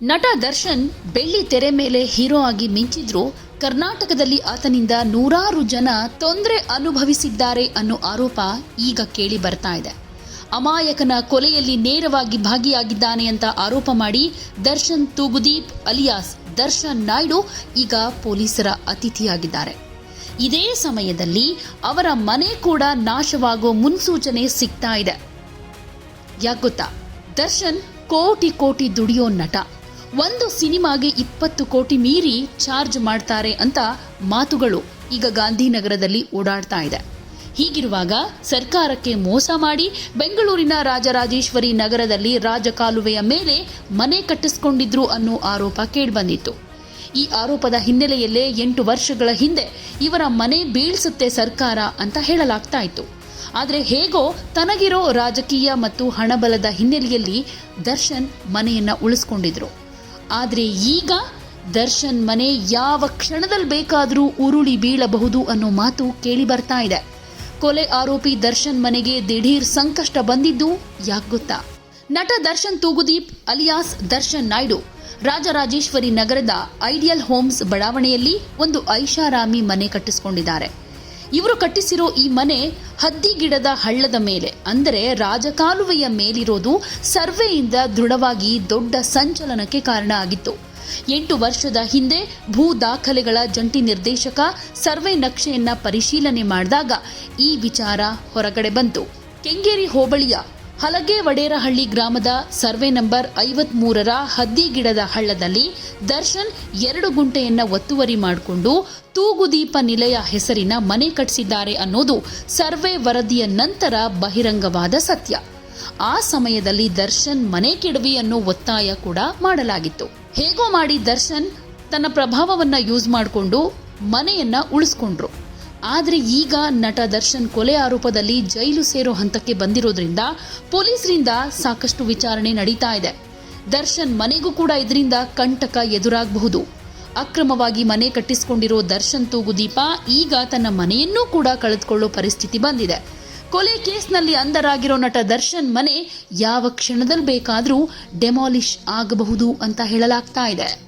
ನಟ ದರ್ಶನ್ ಬೆಳ್ಳಿ ತೆರೆ ಮೇಲೆ ಹೀರೋ ಆಗಿ ಮಿಂಚಿದ್ರು. ಕರ್ನಾಟಕದಲ್ಲಿ ಆತನಿಂದ ನೂರಾರು ಜನ ತೊಂದರೆ ಅನುಭವಿಸಿದ್ದಾರೆ ಅನ್ನೋ ಆರೋಪ ಈಗ ಕೇಳಿ ಬರ್ತಾ ಇದೆ. ಅಮಾಯಕನ ಕೊಲೆಯಲ್ಲಿ ನೇರವಾಗಿ ಭಾಗಿಯಾಗಿದ್ದಾನೆ ಅಂತ ಆರೋಪ ಮಾಡಿ ದರ್ಶನ್ ತೂಗುದೀಪ್ ಅಲಿಯಾಸ್, ದರ್ಶನ್ ನಾಯ್ಡು ಈಗ ಪೊಲೀಸರ ಅತಿಥಿಯಾಗಿದ್ದಾರೆ. ಇದೇ ಸಮಯದಲ್ಲಿ ಅವರ ಮನೆ ಕೂಡ ನಾಶವಾಗೋ ಮುನ್ಸೂಚನೆ ಸಿಗ್ತಾ ಇದೆ. ಯಾಕೆ ಗೊತ್ತಾ? ದರ್ಶನ್ ಕೋಟಿ ಕೋಟಿ ದುಡಿಯೋ ನಟ. ಒಂದು ಸಿನಿಮಾಗೆ ಇಪ್ಪತ್ತು ಕೋಟಿ ಮೀರಿ ಚಾರ್ಜ್ ಮಾಡ್ತಾರೆ ಅಂತ ಮಾತುಗಳು ಈಗ ಗಾಂಧಿನಗರದಲ್ಲಿ ಓಡಾಡ್ತಾ ಇದೆ. ಹೀಗಿರುವಾಗ ಸರ್ಕಾರಕ್ಕೆ ಮೋಸ ಮಾಡಿ ಬೆಂಗಳೂರಿನ ರಾಜರಾಜೇಶ್ವರಿ ನಗರದಲ್ಲಿ ರಾಜಕಾಲುವೆಯ ಮೇಲೆ ಮನೆ ಕಟ್ಟಿಸ್ಕೊಂಡಿದ್ರು ಅನ್ನೋ ಆರೋಪ ಕೇಳಿಬಂದಿತ್ತು. ಈ ಆರೋಪದ ಹಿನ್ನೆಲೆಯಲ್ಲೇ ಎಂಟು ವರ್ಷಗಳ ಹಿಂದೆ ಇವರ ಮನೆ ಬೀಳ್ಸುತ್ತೆ ಸರ್ಕಾರ ಅಂತ ಹೇಳಲಾಗ್ತಾ ಇತ್ತು. ಆದರೆ ಹೇಗೋ ತನಗಿರೋ ರಾಜಕೀಯ ಮತ್ತು ಹಣಬಲದ ಹಿನ್ನೆಲೆಯಲ್ಲಿ ದರ್ಶನ್ ಮನೆಯನ್ನು ಉಳಿಸ್ಕೊಂಡಿದ್ರು. ಆದರೆ ಈಗ ದರ್ಶನ್ ಮನೆ ಯಾವ ಕ್ಷಣದಲ್ಲಿ ಬೇಕಾದರೂ ಉರುಳಿ ಬೀಳಬಹುದು ಅನ್ನೋ ಮಾತು ಕೇಳಿ ಬರ್ತಾ ಇದೆ. ಕೊಲೆ ಆರೋಪಿ ದರ್ಶನ್ ಮನೆಗೆ ದಿಢೀರ್ ಸಂಕಷ್ಟ ಬಂದಿದ್ದು ಯಾಕೆ ಗೊತ್ತಾ? ನಟ ದರ್ಶನ್ ತೂಗುದೀಪ್ ಅಲಿಯಾಸ್ ದರ್ಶನ್ ನಾಯ್ಡು ರಾಜರಾಜೇಶ್ವರಿ ನಗರದ ಐಡಿಯಲ್ ಹೋಮ್ಸ್ ಬಡಾವಣೆಯಲ್ಲಿ ಒಂದು ಐಷಾರಾಮಿ ಮನೆ ಕಟ್ಟಿಸಿಕೊಂಡಿದ್ದಾರೆ. ಇವರು ಕಟ್ಟಿಸಿರೋ ಈ ಮನೆ ಹದ್ದಿಗಿಡದ ಹಳ್ಳದ ಮೇಲೆ, ಅಂದರೆ ರಾಜಕಾಲುವೆಯ ಮೇಲಿರೋದು ಸರ್ವೆಯಿಂದ ದೃಢವಾಗಿ ದೊಡ್ಡ ಸಂಚಲನಕ್ಕೆ ಕಾರಣ ಆಗಿತ್ತು. ಎಂಟು ವರ್ಷದ ಹಿಂದೆ ಭೂ ದಾಖಲೆಗಳ ಜಂಟಿ ನಿರ್ದೇಶಕ ಸರ್ವೆ ನಕ್ಷೆಯನ್ನ ಪರಿಶೀಲನೆ ಮಾಡಿದಾಗ ಈ ವಿಚಾರ ಹೊರಗಡೆ ಬಂತು. ಕೆಂಗೇರಿ ಹೋಬಳಿಯ ಹಲಗೆ ವಡೇರಹಳ್ಳಿ ಗ್ರಾಮದ ಸರ್ವೆ ನಂಬರ್ ಐವತ್ ಮೂರರ ಹದ್ದಿಗಿಡದ ಹಳ್ಳದಲ್ಲಿ ದರ್ಶನ್ ಎರಡು ಗುಂಟೆಯನ್ನ ಒತ್ತುವರಿ ಮಾಡಿಕೊಂಡು ತೂಗುದೀಪ ನಿಲಯ ಹೆಸರಿನ ಮನೆ ಕಟ್ಟಿಸಿದ್ದಾರೆ ಅನ್ನೋದು ಸರ್ವೆ ವರದಿಯ ನಂತರ ಬಹಿರಂಗವಾದ ಸತ್ಯ. ಆ ಸಮಯದಲ್ಲಿ ದರ್ಶನ್ ಮನೆ ಕೆಡವಿ ಅನ್ನೋ ಒತ್ತಾಯ ಕೂಡ ಮಾಡಲಾಗಿತ್ತು. ಹೇಗೋ ಮಾಡಿ ದರ್ಶನ್ ತನ್ನ ಪ್ರಭಾವವನ್ನ ಯೂಸ್ ಮಾಡಿಕೊಂಡು ಮನೆಯನ್ನ ಉಳಿಸ್ಕೊಂಡ್ರು. ಆದ್ರೆ ಈಗ ನಟ ದರ್ಶನ್ ಕೊಲೆ ಆರೋಪದಲ್ಲಿ ಜೈಲು ಸೇರೋ ಹಂತಕ್ಕೆ ಬಂದಿರೋದ್ರಿಂದ ಪೊಲೀಸರಿಂದ ಸಾಕಷ್ಟು ವಿಚಾರಣೆ ನಡೀತಾ ಇದೆ. ದರ್ಶನ್ ಮನೆಗೂ ಕೂಡ ಇದರಿಂದ ಕಂಟಕ ಎದುರಾಗಬಹುದು. ಅಕ್ರಮವಾಗಿ ಮನೆ ಕಟ್ಟಿಸಿಕೊಂಡಿರೋ ದರ್ಶನ್ ತೂಗುದೀಪ ಈಗ ತನ್ನ ಮನೆಯನ್ನೂ ಕೂಡ ಕಳೆದುಕೊಳ್ಳೋ ಪರಿಸ್ಥಿತಿ ಬಂದಿದೆ. ಕೊಲೆ ಕೇಸ್ನಲ್ಲಿ ಅಂಧರಾಗಿರೋ ನಟ ದರ್ಶನ್ ಮನೆ ಯಾವ ಕ್ಷಣದಲ್ಲಿ ಬೇಕಾದರೂ ಡೆಮಾಲಿಷ್ ಆಗಬಹುದು ಅಂತ ಹೇಳಲಾಗ್ತಾ ಇದೆ.